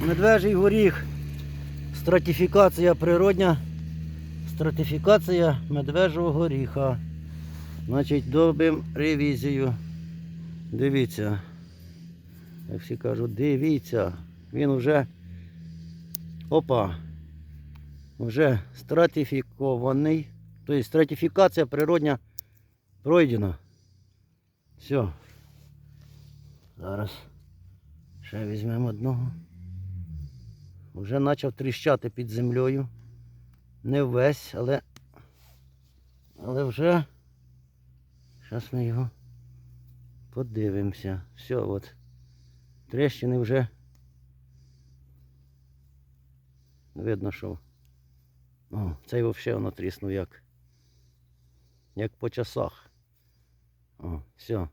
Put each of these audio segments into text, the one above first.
Медвежий горіх. Стратифікація природня. Стратифікація медвежого горіха. Значить, добимо ревізію. Дивіться. Як всі кажуть, дивіться. Він вже. Опа. Вже стратифікований. Тобто стратифікація природня пройдена. Все. Зараз ще візьмемо одного. Вже почав тріщати під землею. Не весь, але. Але вже. Зараз ми його подивимося. Все, от. Трещини вже. Видно, що. О, цей взагалі воно тріснув як. Як по часах. О, все.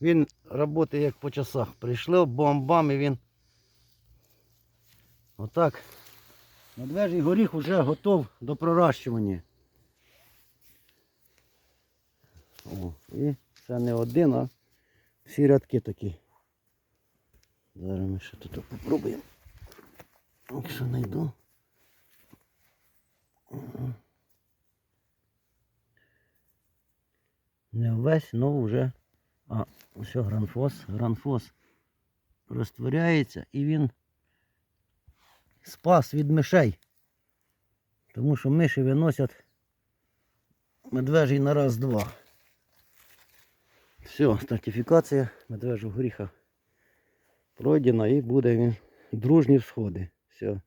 Він працює як по часах. Прийшли бомбам і він. Отак. Медвежий горіх вже готов до проращування. О, і це не один, а всі рядки такі. Зараз ми ще тут попробуємо. Якщо знайду. Не весь, но вже. А, ось гранфос. Гранфос розтворяється і він спас від мишей. Тому що миші виносять медвежий на раз-два. Все, стратифікація медвежого горіха пройдена і буде він дружні всходи. Все.